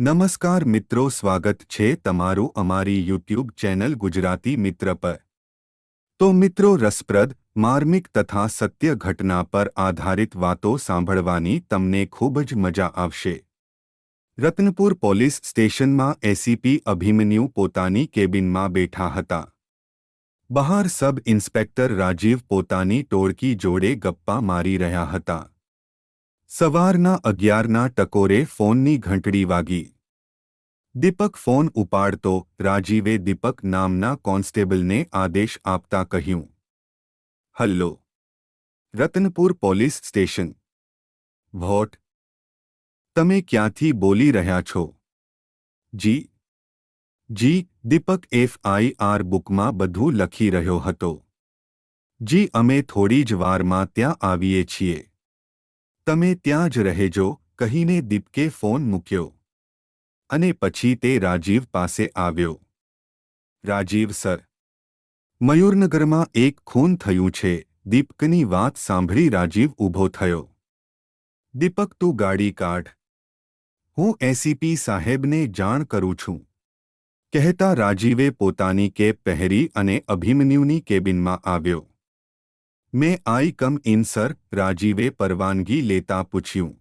નમસ્કાર મિત્રો, સ્વાગત છે તમારું અમારી યુટ્યુબ ચેનલ ગુજરાતી મિત્ર પર. તો મિત્રો, રસપ્રદ, માર્મિક તથા સત્ય ઘટના પર આધારિત વાતો સાંભળવાની તમને ખૂબ જ મજા આવશે. રત્નપુર પોલીસ સ્ટેશનમાં એસીપી અભિમન્યુ પોતાની કેબિનમાં બેઠા હતા. બહાર સબ ઇન્સ્પેક્ટર રાજીવ પોતાની ટોળકી જોડે ગપ્પા મારી રહ્યા હતા. સવારના અગિયારના ટકોરે ફોનની ઘંટડી વાગી. દીપક ફોન ઉપાડતો રાજીવે દીપક નામના કોન્સ્ટેબલને આદેશ આપતા કહ્યું, hello, Ratanpur police station. What? તમે ક્યાંથી બોલી રહ્યા છો? જી જી, દીપક એફઆઈઆર બુકમાં બધું લખી રહ્યો હતો. જી, અમે થોડી જ વારમાં ત્યાં આવીએ છીએ. તમે ત્યાં જ રહેજો, કહીને દીપકે ફોન મૂક્યો. અને પછી તે રાજીવ પાસે આવ્યો. રાજીવ સર, મયુરનગરમાં એક ખૂન થયું છે, દીપકની વાત સાંભળી રાજીવ ઊભો થયો. દીપક, તું ગાડી કાઢ. હું એસીપી સાહેબને જાણ કરું છું. કહેતા રાજીવે પોતાની કેબ પહેરી અને અભિમન્યુની કેબિનમાં આવ્યો. મેં આઈ કમ ઇન, સર, રાજીવે પરવાનગી લેતા પૂછ્યું.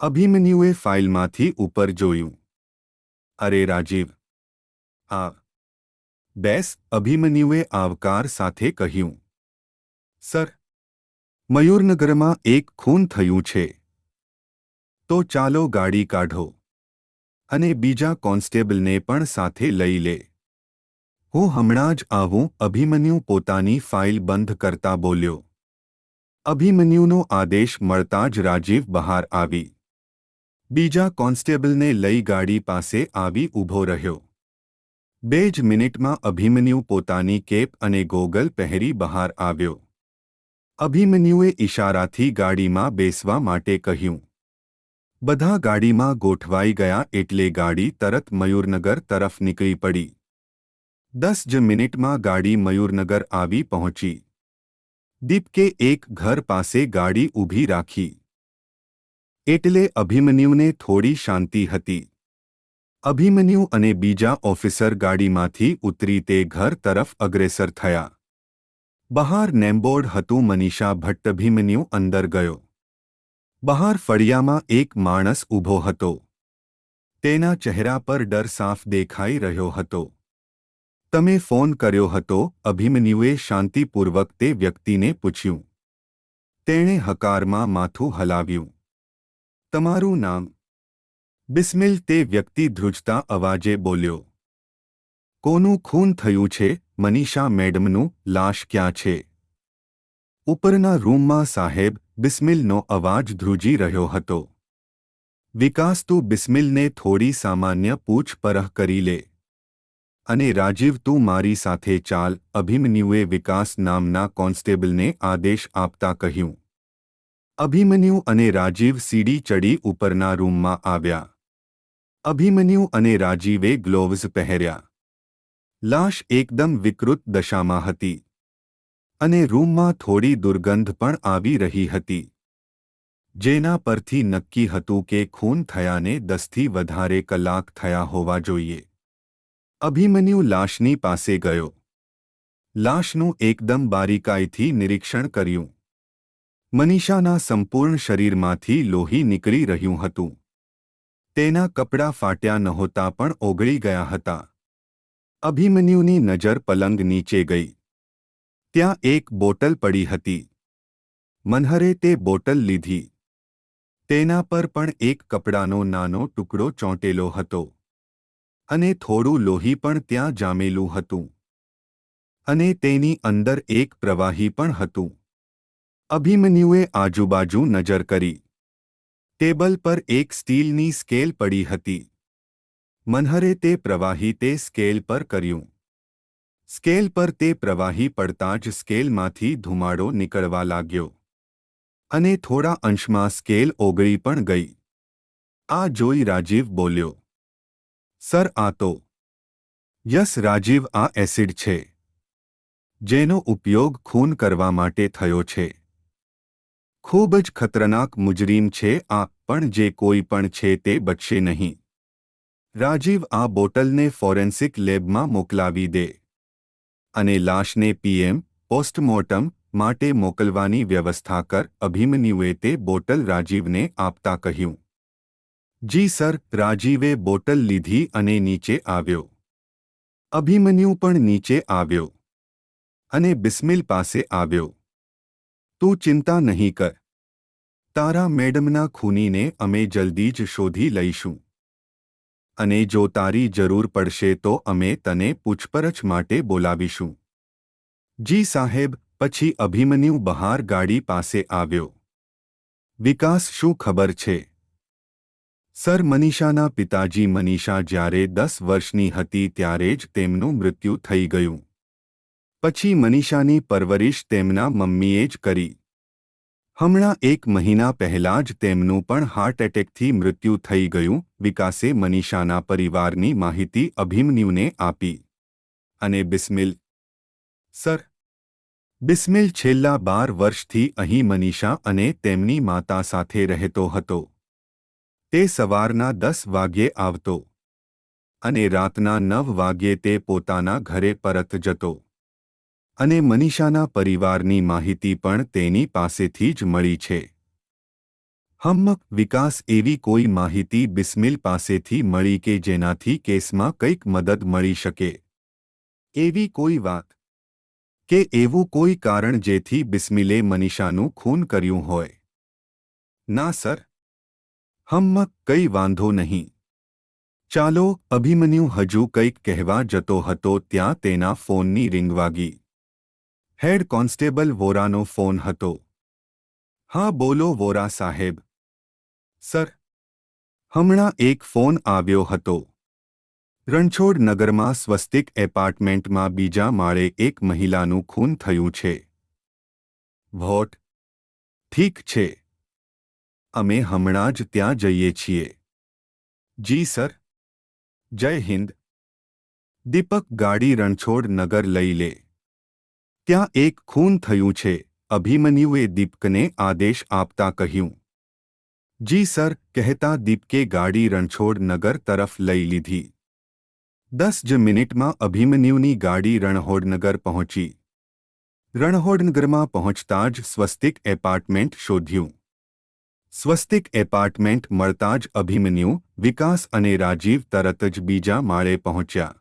અભિમન્યુએ ફાઇલમાંથી ઉપર જોયું. અરે રાજીવ. આ. બેસ, અભિમન્યુએ આવકાર સાથે કહ્યું. સર. મયુરનગરમાં એક ખૂન થયું છે. તો ચાલો ગાડી કાઢો. અને બીજા કોન્સ્ટેબલને પણ સાથે લઈ લે. હું હમણાં જ આવું અભિમન્યુ પોતાની ફાઇલ બંધ કરતા બોલ્યો. અભિમન્યુનો આદેશ મળતા જ રાજીવ બહાર આવી. બીજા કોન્સ્ટેબલને લઈ ગાડી પાસે આવી ઊભો રહ્યો. બે જ મિનિટમાં અભિમન્યુ પોતાની કેપ અને ગોગલ પહેરી બહાર આવ્યો. અભિમન્યુએ ઇશારાથી ગાડીમાં બેસવા માટે કહ્યું. બધા ગાડીમાં ગોઠવાઈ ગયા એટલે ગાડી તરત મયુરનગર તરફ નીકળી પડી. દસ જ મિનિટમાં ગાડી મયુરનગર આવી પહોંચી. દીપકે એક ઘર પાસે ગાડી ઊભી રાખી. એટલે અભિમન્યુને થોડી શાંતિ હતી. અભિમન્યુ અને બીજા ઓફિસર ગાડીમાંથી ઉતરી તે ઘર તરફ અગ્રેસર થયા. બહાર નેમબોર્ડ હતું મનીષા ભટ્ટ અભિમન્યુ અંદર ગયો. બહાર ફળિયામાં એક માણસ ઊભો હતો. તેના ચહેરા પર ડર સાફ દેખાઈ રહ્યો હતો. તમે ફોન કર્યો હતો અભિમન્યુએ શાંતિપૂર્વક તે વ્યક્તિને પૂછ્યું. તેણે હકારમાં માથું હલાવ્યું. તમારું નામ? બિસ્મિલ તે વ્યક્તિ ધ્રુજતા અવાજે બોલ્યો. કોનું ખૂન થયું છે, મનીષા મેડમનું લાશ ક્યાં છે? ઉપરના રૂમમાં સાહેબ બિસ્મિલનો અવાજ ધ્રુજી રહ્યો હતો. વિકાસ, તું બિસ્મિલને થોડી સામાન્ય પૂછપરહ કરી લે. અને રાજીવ, તું મારી સાથે ચાલ, અભિમન્યુએ વિકાસ નામના કોન્સ્ટેબલને આદેશ આપતા કહ્યું. અભિમન્યુ અને રાજીવ સીડી ચડી ઉપરના રૂમમાં આવ્યા. અભિમન્યુ અને રાજીવે ગ્લોવ્સ પહેર્યા. લાશ એકદમ વિકૃત દશામાં હતી. અને રૂમમાં થોડી દુર્ગંધ પણ આવી રહી હતી. જેના પરથી નક્કી હતું કે ખૂન થયાને દસથી વધારે કલાક થયા હોવા જોઈએ. અભિમન્યુ લાશની પાસે ગયો. લાશનું એકદમ બારીકાઈથી નિરીક્ષણ કર્યું. મનીષાના સંપૂર્ણ શરીરમાંથી લોહી નીકળી રહ્યું હતું. તેના કપડાં ફાટ્યા નહોતા પણ ઓગળી ગયા હતા. અભિમન્યુની નજર પલંગ નીચે ગઈ. ત્યાં એક બોટલ પડી હતી. મનહરે તે બોટલ લીધી. તેના પર પણ એક કપડાનો નાનો ટુકડો ચોંટેલો હતો. અને થોડું લોહી પણ ત્યાં જામેલું હતું. અને તેની અંદર એક પ્રવાહી પણ હતું. અભિમન્યુએ આજુબાજુ નજર કરી. ટેબલ પર એક સ્ટીલની સ્કેલ પડી હતી. મનહરે તે પ્રવાહી તે સ્કેલ પર કર્યું. સ્કેલ પર તે પ્રવાહી પડતા જ સ્કેલમાંથી ધુમાડો નીકળવા લાગ્યો. અને થોડા અંશમાં સ્કેલ ઓગળી પણ ગઈ. આ જોઈ રાજીવ બોલ્યો સર, આ તો. યસ, રાજીવ, આ એસિડ છે. જેનો ઉપયોગ ખૂન કરવા માટે થયો છે. ખૂબ જ ખતરનાક મુજરીમ છે, આ, પણ જે કોઈ પણ છે તે બચશે નહીં. રાજીવ, આ બોટલને ફોરેન્સિક લેબમાં મોકલાવી દે. અને લાશને પીએમ, પોસ્ટમોર્ટમ માટે મોકલવાની વ્યવસ્થા કર, અભિમન્યુએ તે બોટલ રાજીવને આપતા કહ્યું. જી સર, રાજીવે બોટલ લીધી અને નીચે આવ્યો. અભિમન્યુ પણ નીચે આવ્યો અને બિસ્મિલ પાસે આવ્યો. તું ચિંતા નહીં કર. તારા મેડમના ખૂનીને અમે જલ્દી જ શોધી લઈશું. અને જો તારી જરૂર પડશે તો અમે તને પૂછપરછ માટે બોલાવીશું. જી સાહેબ, પછી અભિમન્યુ બહાર ગાડી પાસે આવ્યો. વિકાસ શું ખબર છે? સર મનીષાના પિતાજી મનીષા જ્યારે દસ વર્ષની હતી ત્યારે જ તેમનું મૃત્યુ થઈ ગયું. પછી મનીષાની પરવરિશ તેમના મમ્મીએ જ કરી. હમણાં એક મહિના પહેલાં જ તેમનું પણ હાર્ટ એટેકથી મૃત્યુ થઈ ગયું, વિકાસે મનીષાના પરિવારની માહિતી અભિમન્યુને આપી. અને બિસ્મિલ. સર. બિસ્મિલ છેલ્લા બાર વર્ષથી અહીં મનીષા અને તેમની માતા સાથે રહેતો હતો. તે સવારના દસ વાગ્યે આવતો અને રાતના નવ વાગ્યે તે પોતાના ઘરે પરત જતો. અને મનીષાના પરિવારની માહિતી પણ તેની પાસેથી જ મળી છે. હમ્મક વિકાસ એવી કોઈ માહિતી બિસ્મિલ પાસેથી મળી કે જેનાથી કેસમાં કંઈક મદદ મળી શકે. એવી કોઈ વાત કે એવું કોઈ કારણ જેથી બિસ્મિલે મનીષાનું ખૂન કર્યું હોય? ના સર. હમ્મક કંઈ વાંધો નહીં. ચાલો, અભિમન્યુ હજુ કંઈક કહેવા જતો હતો ત્યાં તેના ફોનની રિંગ વાગી. હેડ કોન્સ્ટેબલ વોરાનો ફોન હતો. હા, બોલો વોરા સાહેબ. સર. હમણાં એક ફોન આવ્યો હતો. રણછોડ નગરમાં સ્વસ્તિક એપાર્ટમેન્ટમાં બીજા માળે એક મહિલાનું ખૂન થયું છે. વોટ? ઠીક છે. અમે હમણાં જ ત્યાં જઈએ છીએ. જી, સર. જય હિન્દ. દીપક ગાડી રણછોડ નગર લઈ લે. ત્યાં એક ખૂન થયું છે, અભિમન્યુએ દીપકને આદેશ આપતા કહ્યું. જી, સર, કહેતા દીપકે ગાડી રણછોડ નગર તરફ લઈ લીધી. દસ જ મિનિટમાં અભિમન્યુની ગાડી રણહોડનગર પહોંચી. રણહોડનગરમાં પહોંચતા જ સ્વસ્તિક એપાર્ટમેન્ટ શોધ્યું. સ્વસ્તિક એપાર્ટમેન્ટ મળતા જ અભિમન્યુ, વિકાસ અને રાજીવ તરત જ બીજા માળે પહોંચ્યા.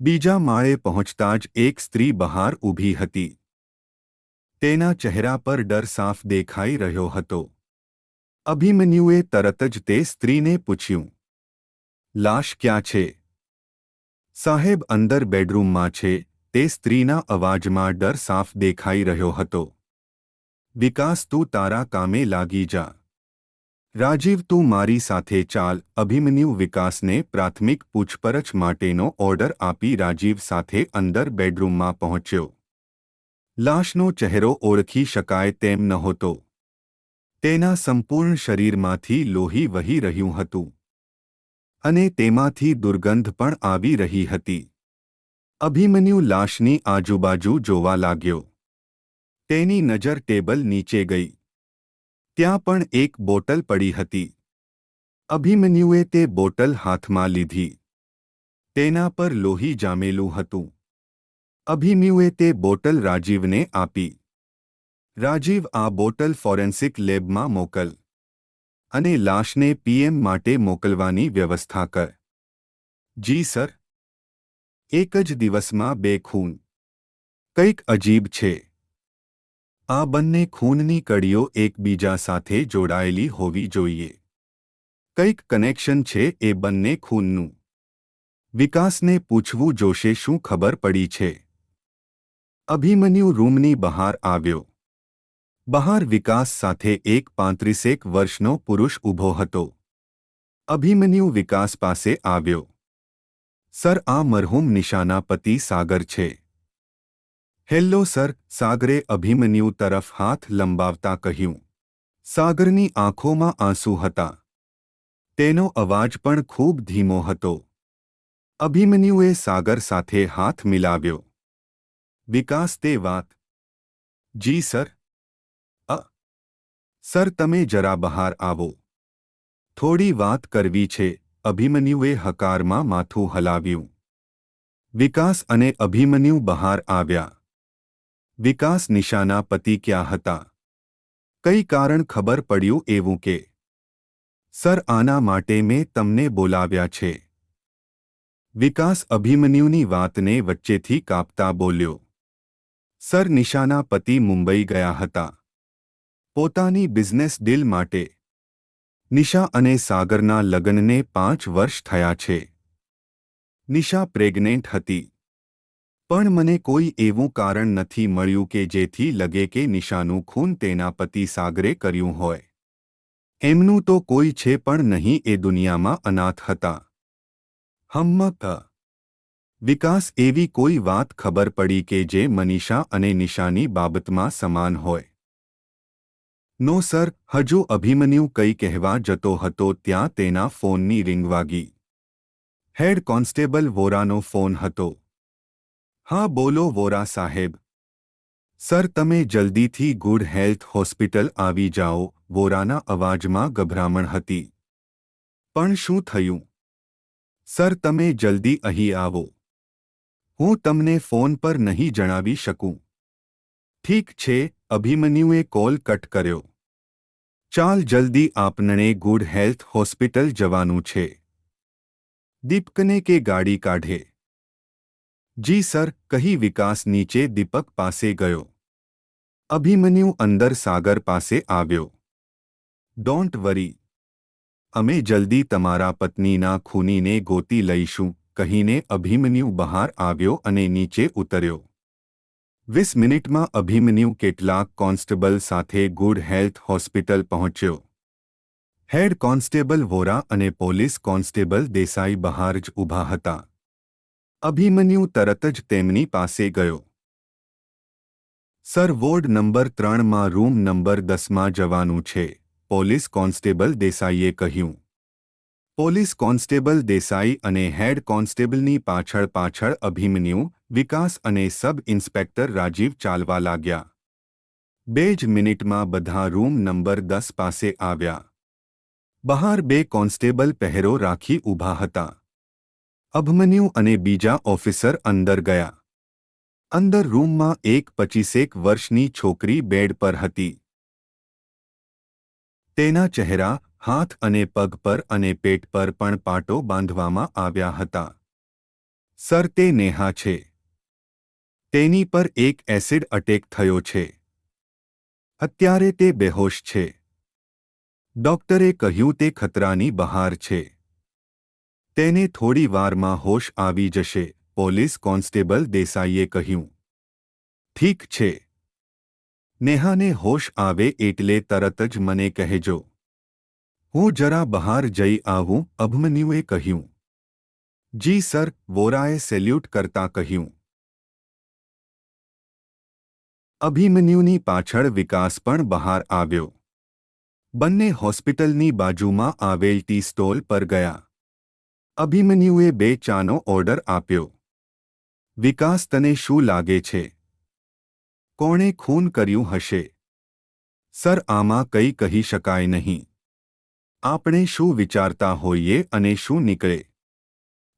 બીજા માળે પહોંચતા જ એક સ્ત્રી બહાર ઊભી હતી. તેના ચહેરા પર ડર સાફ દેખાઈ રહ્યો હતો. અભિમન્યુએ તરત જ તે સ્ત્રીને પૂછ્યું, લાશ ક્યાં છે? સાહેબ, અંદર બેડરૂમમાં છે. તે સ્ત્રીના અવાજમાં ડર સાફ દેખાઈ રહ્યો હતો. વિકાસ તું તારા કામે લાગી જા. રાજીવ, તું મારી સાથે ચાલ. અભિમન્યુ વિકાસને પ્રાથમિક પૂછપરછ માટેનો ઓર્ડર આપી રાજીવ સાથે અંદર બેડરૂમમાં પહોંચ્યો. લાશનો ચહેરો ઓળખી શકાય તેમ નહોતો. તેના સંપૂર્ણ શરીરમાંથી લોહી વહી રહ્યું હતું. અને તેમાંથી દુર્ગંધ પણ આવી રહી હતી. અભિમન્યુ લાશની આજુબાજુ જોવા લાગ્યો. તેની નજર ટેબલ નીચે ગઈ. ત્યાં પણ એક બોટલ પડી હતી. અભિમન્યુએ તે બોટલ હાથમાં લીધી. તેના પર લોહી જામેલું હતું. અભિમન્યુએ તે બોટલ રાજીવને આપી. રાજીવ આ બોટલ ફોરેન્સિક લેબમાં મોકલ. અને લાશને પીએમ માટે મોકલવાની વ્યવસ્થા કર. જી, સર. એક જ દિવસમાં બે ખૂન. કંઈક અજીબ છે. આ બંને ખૂનની કડીઓ એકબીજા સાથે જોડાયેલી હોવી જોઈએ. કંઈક કનેક્શન છે એ બંને ખૂનનું. વિકાસને પૂછવું જોશે શું ખબર પડી છે. અભિમન્યુ રૂમની બહાર આવ્યો. બહાર વિકાસ સાથે એક પાંત્રીસેક વર્ષનો પુરુષ ઊભો હતો. અભિમન્યુ વિકાસ પાસે આવ્યો. સર, આ મરહુમ નિશાના પતિ સાગર છે. હેલ્લો સર, સાગરે અભિમન્યુ તરફ હાથ લંબાવતા કહ્યું. સાગરની આંખોમાં આંસુ હતા. તેનો અવાજ પણ ખૂબ ધીમો હતો. અભિમન્યુએ સાગર સાથે હાથ મિલાવ્યો. વિકાસ, તે વાત. જી, સર. અ. સર, તમે જરા બહાર આવો. થોડી વાત કરવી છે, અભિમન્યુએ હકારમાં માથું હલાવ્યું. વિકાસ અને અભિમન્યુ બહાર આવ્યા. વિકાસ નિશાના પતિ ક્યાં હતા? કઈ કારણ ખબર પડ્યું એવું કે? સર, આના માટે મેં તમને બોલાવ્યા છે. વિકાસ અભિમન્યુની વાતને વચ્ચેથી કાપતા બોલ્યો. સર, નિશાના પતિ મુંબઈ ગયા હતા. પોતાની બિઝનેસ ડીલ માટે. નિશા અને સાગરના લગ્નને પાંચ વર્ષ થયા છે. નિશા પ્રેગ્નેન્ટ હતી. પણ મને કોઈ એવું કારણ નથી મળ્યું કે જેથી લગે કે નિશાનું ખૂન તેના પતિ સાગરે કર્યું હોય. એમનું તો કોઈ છે પણ નહીં એ દુનિયામાં અનાથ હતા. હમ્મક વિકાસ એવી કોઈ વાત ખબર પડી કે જે મનીષા અને નિશાની બાબતમાં સમાન હોય. નો સર, હજુ અભિમન્યુ કંઈ કહેવા જતો હતો ત્યાં તેના ફોનની રિંગ વાગી. હેડ કોન્સ્ટેબલ વોરાનો ફોન હતો. હા, બોલો વોરા સાહેબ. સર, તમે જલ્દીથી ગુડ હેલ્થ હોસ્પિટલ આવી જાઓ, વોરાના અવાજમાં ગભરામણ હતી. પણ શું થયું? સર, તમે જલ્દી અહીં આવો. હું તમને ફોન પર નહીં જણાવી શકું. ઠીક છે, અભિમન્યુએ કોલ કટ કર્યો. ચાલ જલ્દી આપનણે ગુડ હેલ્થ હોસ્પિટલ જવાનું છે. દીપકને કે ગાડી કાઢે? જી સર, કહી વિકાસ નીચે દીપક પાસે ગયો. અભિમન્યુ અંદર સાગર પાસે આવ્યો. ડોન્ટ વરી અમે જલ્દી તમારા પત્નીના ખૂનીને ગોતી લઈશું, કહીને અભિમન્યુ બહાર આવ્યો અને નીચે ઉતર્યો. વીસ મિનિટમાં અભિમન્યુ કેટલાક કોન્સ્ટેબલ સાથે ગુડ હેલ્થ હોસ્પિટલ પહોંચ્યો. હેડ કોન્સ્ટેબલ વોરા અને પોલીસ કોન્સ્ટેબલ દેસાઈ બહાર જ ઊભા હતા. અભિમન્યુ તરત જ તેમની પાસે ગયો. સર, વોર્ડ નંબર ત્રણમાં રૂમ નંબર દસમાં જવાનું છે, પોલીસ કોન્સ્ટેબલ દેસાઈએ કહ્યું. પોલીસ કોન્સ્ટેબલ દેસાઈ અને હેડ કોન્સ્ટેબલની પાછળ પાછળ અભિમન્યુ, વિકાસ અને સબ ઇન્સ્પેક્ટર રાજીવ ચાલવા લાગ્યા. બે જ મિનિટમાં બધા રૂમ નંબર દસ પાસે આવ્યા. બહાર બે કોન્સ્ટેબલ પહેરો રાખી ઊભા હતા. અભમન્યુ અને બીજા ઓફિસર અંદર ગયા. અંદર રૂમમાં એક પચીસેક વર્ષની છોકરી બેડ પર હતી. તેના ચહેરા, હાથ અને પગ પર અને પેટ પર પણ પાટો બાંધવામાં આવ્યા હતા. સર, તે નેહા છે. તેની પર એક એસિડ અટેક થયો છે. અત્યારે તે બેહોશ છે. ડોક્ટરે કહ્યું તે ખતરાની બહાર છે. તેને થોડી વારમાં હોશ આવી જશે, પોલીસ કોન્સ્ટેબલ દેસાઈએ કહ્યું. ઠીક છે. નેહાને હોશ આવે એટલે તરત જ મને કહેજો. હું જરા બહાર જઈ આવું અભમન્યુએ કહ્યું. જી સર, વોરાએ સેલ્યુટ કરતા કહ્યું. અભિમન્યુની પાછળ વિકાસ પણ બહાર આવ્યો. બંને હોસ્પિટલની બાજુમાં આવેલ ટી સ્ટોલ પર ગયા. અભિમન્યુએ બે ચાનો ઓર્ડર આપ્યો. વિકાસ તને શું લાગે છે? કોણે ખૂન કર્યું હશે? સર, આમાં કંઈ કહી શકાય નહીં. આપણે શું વિચારતા હોઈએ અને શું નીકળે?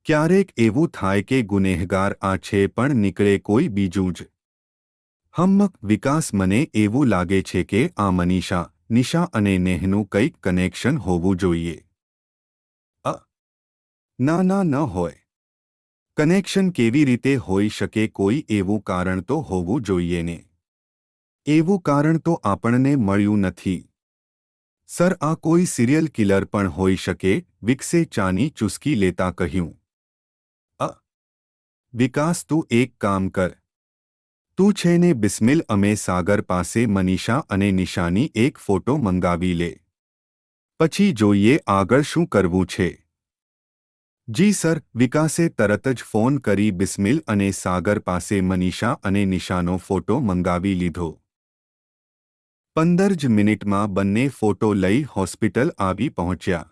ક્યારેક એવું થાય કે ગુનેહગાર આ છે પણ નીકળે કોઈ બીજું જ. હમ્મક, વિકાસ મને એવું લાગે છે કે આ મનીષા, નિશા અને નેહનું કંઈક કનેક્શન હોવું જોઈએ. ના ના, ન હોય. કનેક્શન કેવી રીતે હોઈ શકે કોઈ એવું કારણ તો હોવું જોઈએ ને. એવું કારણ તો આપણને મળ્યું નથી. સર, આ કોઈ સિરિયલ કિલર પણ હોઈ શકે, વિકસે ચાની ચુસ્કી લેતા કહ્યું. અ. વિકાસ, તું એક કામ કર. તું છે ને બિસ્મિલ અમે સાગર પાસે મનીષા અને નિશાની એક ફોટો મંગાવી લે. પછી જોઈએ આગળ શું કરવું છે. જી સર, વિકાસે તરત જ ફોન કરી બિસ્મિલ અને સાગર પાસે મનીષા અને નિશાનો ફોટો મંગાવી લીધો. પંદર જ મિનિટમાં બંને ફોટો લઈ હોસ્પિટલ આવી પહોંચ્યા.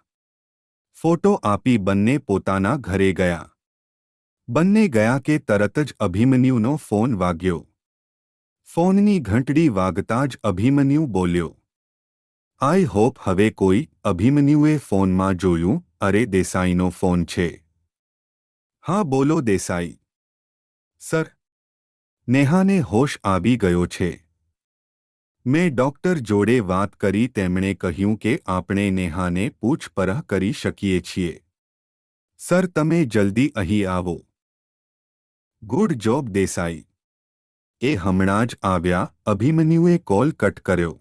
ફોટો આપી બંને પોતાના ઘરે ગયા. બંને ગયા કે તરત જ અભિમન્યુનો ફોન વાગ્યો. ફોનની ઘંટડી વાગતા જ અભિમન્યુ બોલ્યો. આઈ હોપ હવે કોઈ અભિમન્યુએ ફોનમાં જોયું અરે દેસાઈનો ફોન છે. હા, બોલો દેસાઈ. સર. નેહાને હોશ આવી ગયો છે. મેં ડોક્ટર જોડે વાત કરી તેમણે કહ્યું કે આપણે નેહાને પૂછપરછ કરી શકીએ છીએ. સર, તમે જલ્દી અહીં આવો. Good job, Desai. એ હમણાં જ આવ્યા, અભિમન્યુએ કોલ કટ કર્યો.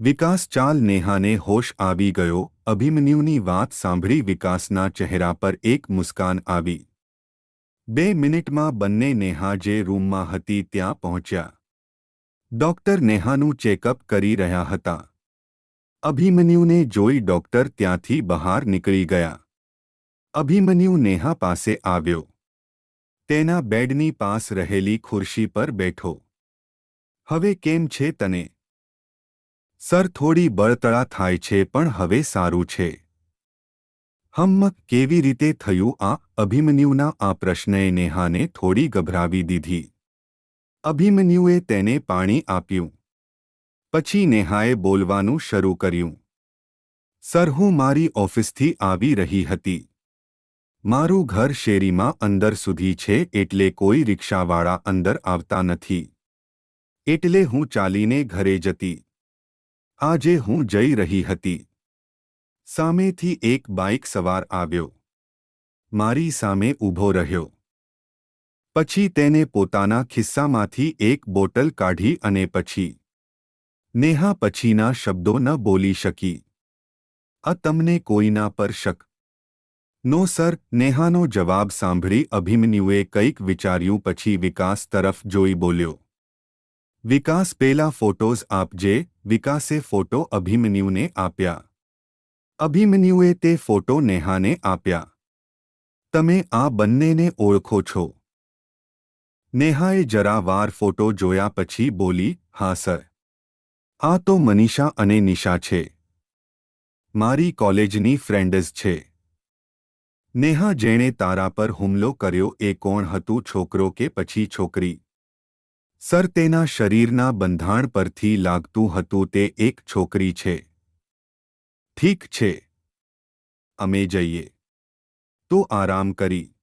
વિકાસ ચાલ નેહાને હોશ આવી ગયો અભિમન્યુની વાત સાંભળી વિકાસના ચહેરા પર એક મુસ્કાન આવી. બે મિનિટમાં બંને નેહા જે રૂમમાં હતી ત્યાં પહોંચ્યા. ડોક્ટર નેહાનું ચેકઅપ કરી રહ્યા હતા. અભિમન્યુને જોઈ ડોક્ટર ત્યાંથી બહાર નીકળી ગયા. અભિમન્યુ નેહા પાસે આવ્યો. તેના બેડની પાસ રહેલી ખુરશી પર બેઠો. હવે કેમ છે તને? સર, થોડી બળતળા થાય છે, પણ હવે સારું છે. હમ્મક કેવી રીતે થયું આ અભિમન્યુના આ પ્રશ્નએ નેહાને થોડી ગભરાવી દીધી. અભિમન્યુએ તેને પાણી આપ્યું. પછી નેહાએ બોલવાનું શરૂ કર્યું. સર, હું મારી ઓફિસથી આવી રહી હતી. મારું ઘર શેરીમાં અંદર સુધી છે, એટલે કોઈ રિક્ષાવાળા અંદર આવતા નથી. એટલે હું ચાલીને ઘરે જતી. આજે હું જઈ રહી હતી. સામેથી એક બાઇક સવાર આવ્યો. મારી સામે ઊભો રહ્યો. પછી તેને પોતાના ખિસ્સામાંથી એક બોટલ કાઢી અને પછી, નેહા, પછીના શબ્દો ન બોલી શકી. આ તમને કોઈના પર શક? નો, સર. નેહાનો જવાબ સાંભળી અભિમન્યુએ કંઈક વિચાર્યું પછી વિકાસ તરફ જોઈ બોલ્યો. વિકાસ પેલા ફોટોઝ આપજે. વિકાસે ફોટો અભિમન્યુને આપ્યા. અભિમન્યુએ તે ફોટો નેહાને આપ્યા. તમે આ બંનેને ઓળખો છો. નેહાએ જરા વાર ફોટો જોયા પછી બોલી, હા, સર. આ તો મનીષા અને નિશા છે. મારી કોલેજની ફ્રેન્ડઝ છે. નેહા જેણે તારા પર હુમલો કર્યો એ કોણ હતું, છોકરો કે પછી છોકરી? સર, તેના શરીરના બંધાણ પરથી લાગતું હતું તે એક છોકરી છે. ઠીક છે. અમે જઈએ. તો આરામ કરી.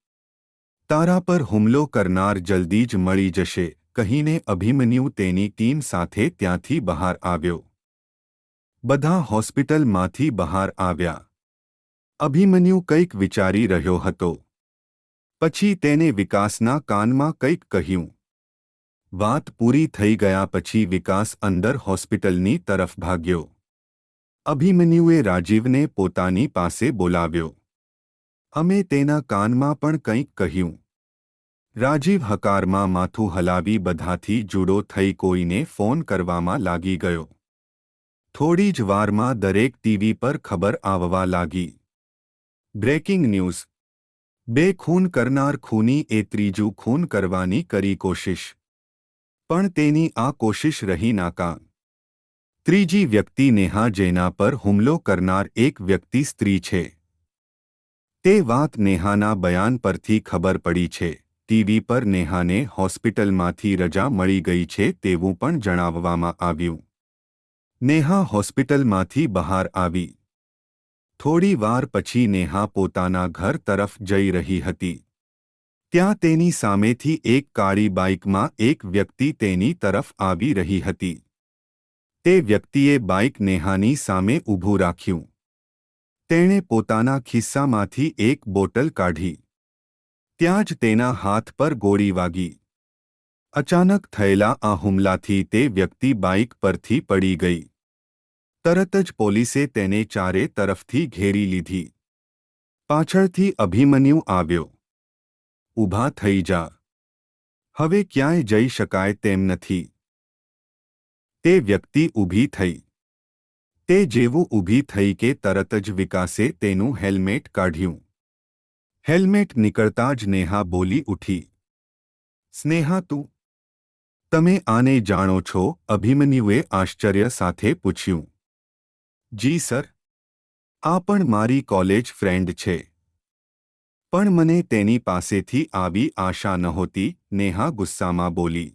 તારા પર હુમલો કરનાર જલ્દી જ મળી જશે, કહીને અભિમન્યુ તેની ટીમ સાથે ત્યાંથી બહાર આવ્યો. બધા હોસ્પિટલમાંથી બહાર આવ્યા. અભિમન્યુ કંઈક વિચારી રહ્યો હતો. પછી તેને વિકાસના કાનમાં કંઈક કહ્યું. વાત પૂરી થઈ ગયા પછી વિકાસ અંદર હોસ્પિટલની તરફ ભાગ્યો. અભિમન્યુએ રાજીવને પોતાની પાસે બોલાવ્યો. અમે તેના કાનમાં પણ કંઈક કહ્યું. રાજીવ હકારમાં માથું હલાવી બધાથી જુડો થઈ કોઈને ફોન કરવામાં લાગી ગયો. થોડી જ વારમાં દરેક ટીવી પર ખબર આવવા લાગી. Breaking news. બે ખૂન કરનાર ખૂની એ ત્રીજું ખૂન કરવાની કરી કોશિશ. પણ તેની આ કોશિશ રહી નાકામ ત્રીજી વ્યક્તિ નેહા જેના પર હુમલો કરનાર એક વ્યક્તિ સ્ત્રી છે. તે વાત નેહાના બયાન પરથી ખબર પડી છે. ટીવી પર નેહાને હોસ્પિટલમાંથી રજા મળી ગઈ છે તેવું પણ જણાવવામાં આવ્યું. નેહા હોસ્પિટલમાંથી બહાર આવી. થોડી વાર પછી નેહા પોતાના ઘર તરફ જઈ રહી હતી. ત્યાં તેની સામેથી એક કાળી બાઇકમાં એક વ્યક્તિ તેની તરફ આવી રહી હતી. તે વ્યક્તિએ બાઇક નેહાની સામે ઊભું રાખ્યું. તેણે પોતાના ખિસ્સામાંથી એક બોટલ કાઢી. ત્યાં જ તેના હાથ પર ગોળી વાગી. અચાનક થયેલા આ હુમલાથી તે વ્યક્તિ બાઇક પરથી પડી ગઈ. તરત જ પોલીસે તેને ચારે તરફથી ઘેરી લીધી. પાછળથી અભિમન્યુ આવ્યો. ઊભા થઈ જા. હવે ક્યાંય જઈ શકાય તેમ નથી. તે વ્યક્તિ ઊભી થઈ. તે જેવું ઊભી થઈ કે તરત જ વિકાસે તેનું હેલ્મેટ કાઢ્યું. હેલ્મેટ નીકળતા જ નેહા બોલી ઉઠી. સ્નેહા તું, તમે આને જાણો છો? અભિમન્યુએ આશ્ચર્ય સાથે પૂછ્યું. જી સર, આ પણ મારી કોલેજ ફ્રેન્ડ છે. પણ મને તેની પાસેથી આવી આશા નહોતી, નેહા ગુસ્સામાં બોલી.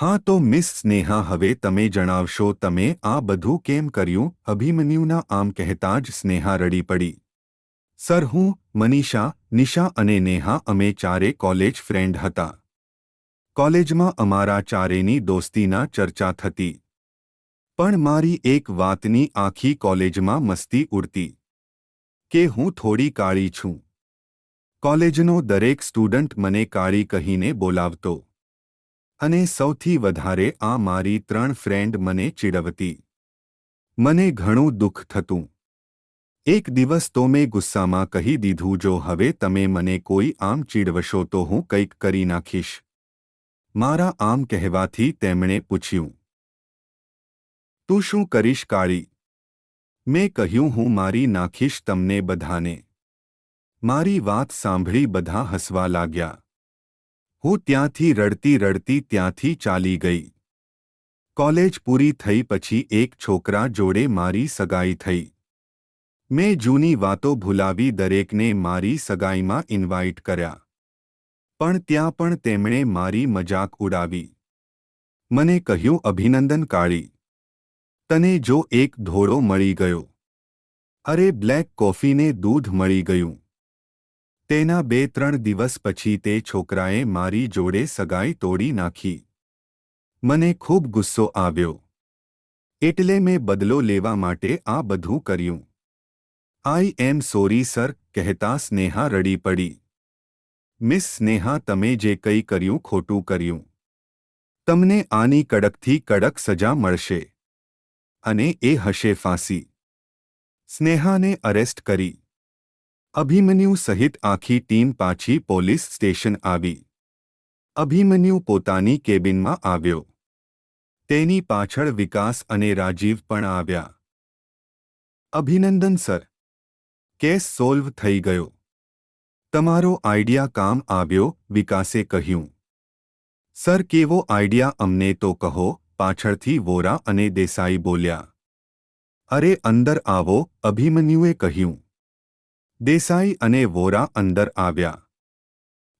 હા તો મિસ સ્નેહા, હવે તમે જણાવશો તમે આ બધું કેમ કર્યું? અભિમન્યુના આમ કહેતા જ સ્નેહા રડી પડી. સર, હું, મનીષા, નિશા અને નેહા અમે ચારે કોલેજ ફ્રેન્ડ હતા. કોલેજમાં અમારા ચારેની દોસ્તીના ચર્ચા થતી. પણ મારી એક વાતની આખી કોલેજમાં મસ્તી ઉડતી. કે હું થોડી કાળી છું. કોલેજનો દરેક સ્ટુડન્ટ મને કાળી કહીને બોલાવતો. અને સૌથી વધારે આ મારી ત્રણ ફ્રેન્ડ મને ચીડવતી. મને ઘણું દુઃખ થતું. એક દિવસ તો મેં ગુસ્સામાં કહી દીધું, જો હવે તમે મને કોઈ આમ ચીડવશો તો હું કંઈક કરી નાખીશ. મારા આમ કહેવાથી તેમણે પૂછ્યું, તું શું કરીશ કાળી? મેં કહ્યું, હું મારી નાખીશ તમને બધાને. મારી વાત સાંભળી બધા હસવા લાગ્યા. હું ત્યાંથી રડતી રડતી ત્યાંથી ચાલી ગઈ. કોલેજ પૂરી થઈ પછી એક છોકરા જોડે મારી સગાઈ થઈ. મેં જૂની વાતો ભૂલાવી દરેકને મારી સગાઈમાં ઇન્વાઇટ કર્યા. પણ ત્યાં પણ તેમણે મારી મજાક ઉડાવી. મને કહ્યું, અભિનંદન કાળી. તને જો એક ધોળો મળી ગયો. અરે, બ્લેક કોફીને દૂધ મળી ગયું. તેના બે ત્રણ દિવસ પછી તે છોકરાએ મારી જોડે સગાઈ તોડી નાખી. મને ખૂબ ગુસ્સો આવ્યો. એટલે મેં બદલો લેવા માટે આ બધું કર્યું. આઈ એમ સોરી, સર, કહેતા સ્નેહા રડી પડી. મિસ સ્નેહા, તમે જે કંઈ કર્યું ખોટું કર્યું. તમને આની કડકથી કડક સજા મળશે. અને એ હશે ફાંસી. સ્નેહાને અરેસ્ટ કરી. અભિમન્યુ સહિત આખી ટીમ પાછી પોલીસ સ્ટેશન આવી. અભિમન્યુ પોતાની કેબિનમાં આવ્યો. તેની પાછળ વિકાસ અને રાજીવ પણ આવ્યા. અભિનંદન, સર. કેસ સોલ્વ થઈ ગયો. તમારો આઈડિયા કામ આવ્યો, વિકાસે કહ્યું. સર, કેવો આઈડિયા અમને તો કહો, પાછળથી વોરા અને દેસાઈ બોલ્યા. અરે, અંદર આવો, અભિમન્યુએ કહ્યું. દેસાઈ અને વોરા અંદર આવ્યા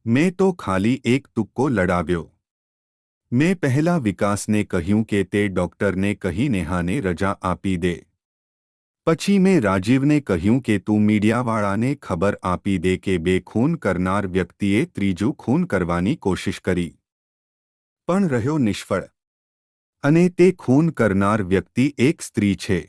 મેં તો ખાલી એક તુક્કો લડાવ્યો મેં પહેલા વિકાસને કહ્યું કે તે ડોક્ટરને કહી નેહાને રજા આપી દે પછી મેં રાજીવને કહ્યું કે તું મીડિયાવાળાને ખબર આપી દે કે બે ખૂન કરનાર વ્યક્તિએ ત્રીજું ખૂન કરવાની કોશિશ કરી પણ રહ્યો નિષ્ફળ અને તે ખૂન કરનાર વ્યક્તિ એક સ્ત્રી છે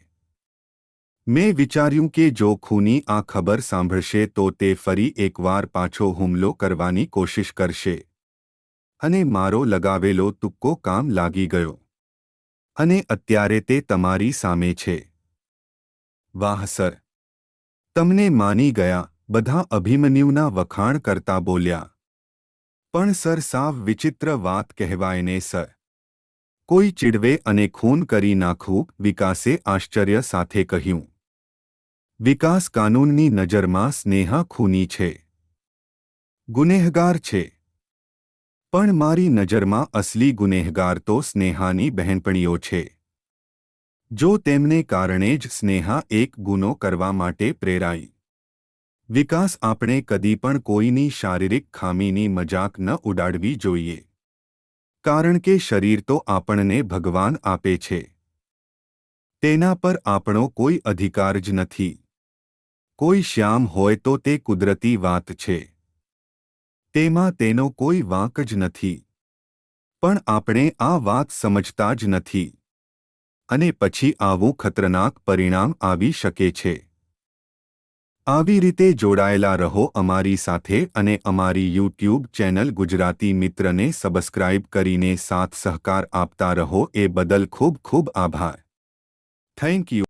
મેં વિચાર્યું કે જો ખૂની આ ખબર સાંભળશે તો તે ફરી એકવાર પાછો હુમલો કરવાની કોશિશ કરશે. અને મારો લગાવેલો તુક્કો કામ લાગી ગયો. અને અત્યારે તે તમારી સામે છે. વાહ સર. તમને માની ગયા, બધા અભિમન્યુના વખાણ કરતા બોલ્યા. પણ સર સાવ વિચિત્ર વાત કહેવાય ને સર. કોઈ ચીડવે અને ખૂન કરી નાખવું વિકાસે આશ્ચર્ય સાથે કહ્યું. વિકાસ કાનૂનની નજરમાં સ્નેહા ખૂની છે. ગુનેહગાર છે. પણ મારી નજરમાં અસલી ગુનેહગાર તો સ્નેહાની બહેનપણીઓ છે. જો તેમને કારણે જ સ્નેહા એક ગુનો કરવા માટે પ્રેરાઈ. વિકાસ આપણે કદી પણ કોઈની શારીરિક ખામીની મજાક ન ઉડાડવી જોઈએ. કારણ કે શરીર તો આપણને ભગવાન આપે છે. તેના પર આપણો કોઈ અધિકાર જ નથી. કોઈ શ્યામ હોય તો તે કુદરતી વાત છે. તેમાં તેનો કોઈ વાંક જ નથી. પણ આપણે આ વાત સમજતા જ નથી. અને પછી આવું ખતરનાક પરિણામ આવી શકે છે. આવી રીતે જોડાયેલા રહો અમારી સાથે અને અમારી યુટ્યુબ ચેનલ ગુજરાતી મિત્રને સબસ્ક્રાઇબ કરીને સાથ સહકાર આપતા રહો એ બદલ ખૂબ ખૂબ આભાર. Thank you.